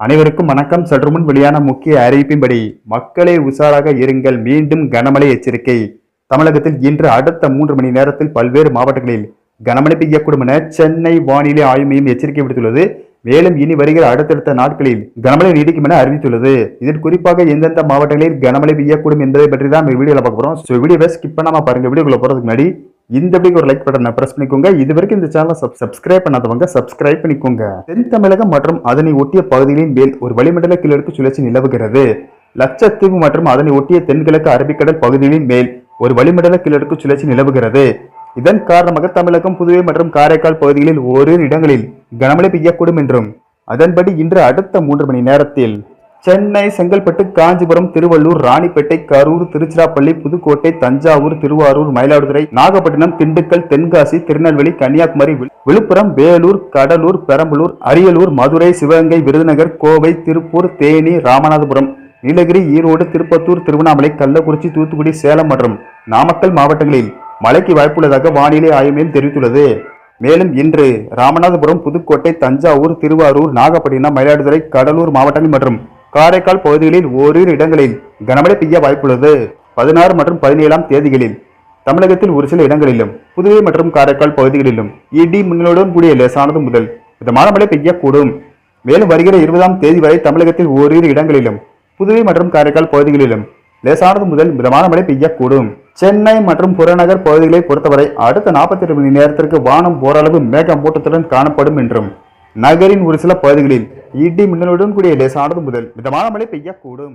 அனைவருக்கும் வணக்கம். சற்று முன் வெளியான முக்கிய அறிவிப்பின்படி மக்களே உஷாராக இருங்கள். மீண்டும் கனமழை எச்சரிக்கை. தமிழகத்தில் இன்று அடுத்த மூன்று மணி நேரத்தில் பல்வேறு மாவட்டங்களில் கனமழை பெய்யக்கூடும் என சென்னை வானிலை ஆய்வு மையம் எச்சரிக்கை விடுத்துள்ளது. மேலும் இனி வருகிற அடுத்தடுத்த நாட்களில் கனமழை நீடிக்கும் என அறிவித்துள்ளது. இதில் குறிப்பாக எந்தெந்த மாவட்டங்களில் கனமழை பெய்யக்கூடும் என்பதை பற்றி தான் வீடியோவில் பார்க்குறோம் பார்க்க ஸோ வீடியோவை ஸ்கிப் பண்ணாமல் பாருங்கள் வீடியோக்குள்ள போகிறதுக்கு முன்னாடி இந்த வீடியோ ஒரு லைக் பட்டனை பிரஸ் பண்ணிக்கோங்க. இது வரைக்கும் இந்த சேனலை சப்ஸ்கிரைப் பண்ணாதவங்க சப்ஸ்கிரைப் பண்ணிக்கோங்க. தென் தமிழகம் மற்றும் அதனை ஒட்டிய பகுதிகளின் மேல் ஒரு வளிமண்டல கிழக்கு சுழற்சி நிலவுகிறது. லட்சத்தீவு மற்றும் அதனை ஒட்டிய தென்கிழக்கு அரபிக்கடல் பகுதிகளின் மேல் ஒரு வளிமண்டல கிழக்கு சுழற்சி நிலவுகிறது. இதன் காரணமாக தமிழகம் புதுவை மற்றும் காரைக்கால் பகுதிகளில் ஓரிரு இடங்களில் கனமழை பெய்யக்கூடும் என்றும் அதன்படி இன்று அடுத்த மூன்று மணி நேரத்தில் சென்னை செங்கல்பட்டு காஞ்சிபுரம் திருவள்ளூர் ராணிப்பேட்டை கரூர் திருச்சிராப்பள்ளி புதுக்கோட்டை தஞ்சாவூர் திருவாரூர் மயிலாடுதுறை நாகப்பட்டினம் திண்டுக்கல் தென்காசி திருநெல்வேலி கன்னியாகுமரி விழுப்புரம் வேலூர் கடலூர் பெரம்பலூர் அரியலூர் மதுரை சிவகங்கை விருதுநகர் கோவை திருப்பூர் தேனி ராமநாதபுரம் நீலகிரி ஈரோடு திருப்பத்தூர் திருவண்ணாமலை கள்ளக்குறிச்சி தூத்துக்குடி சேலம் மற்றும் நாமக்கல் மாவட்டங்களில் மழைக்கு வாய்ப்புள்ளதாக வானிலை ஆய்வு மையம் தெரிவித்துள்ளது. மேலும் இன்று ராமநாதபுரம் புதுக்கோட்டை தஞ்சாவூர் திருவாரூர் நாகப்பட்டினம் மயிலாடுதுறை கடலூர் மாவட்டங்கள் மற்றும் காரைக்கால் பகுதிகளில் ஓரிரு இடங்களில் கனமழை பெய்ய வாய்ப்புள்ளது. பதினாறு மற்றும் பதினேழாம் தேதிகளில் தமிழகத்தில் ஒரு சில இடங்களிலும் புதுவை மற்றும் காரைக்கால் பகுதிகளிலும் இடி மின்னலுடன் கூடிய லேசானது முதல் மிதமான மழை பெய்யக்கூடும். மேலும் வருகிற இருபதாம் தேதி வரை தமிழகத்தில் ஓரிரு இடங்களிலும் புதுவை மற்றும் காரைக்கால் பகுதிகளிலும் லேசானது முதல் மிதமான மழை பெய்யக்கூடும். சென்னை மற்றும் புறநகர் பகுதிகளை பொறுத்தவரை அடுத்த நாற்பத்தி எட்டு மணி நேரத்திற்கு வானம் ஓரளவு மேகமூட்டத்துடன் காணப்படும் என்றும் நகரின் ஒரு சில பகுதிகளில் இடி மின்னலுடன் கூடிய லேசானது முதல். மிதமான மழை பெய்யக்கூடும்.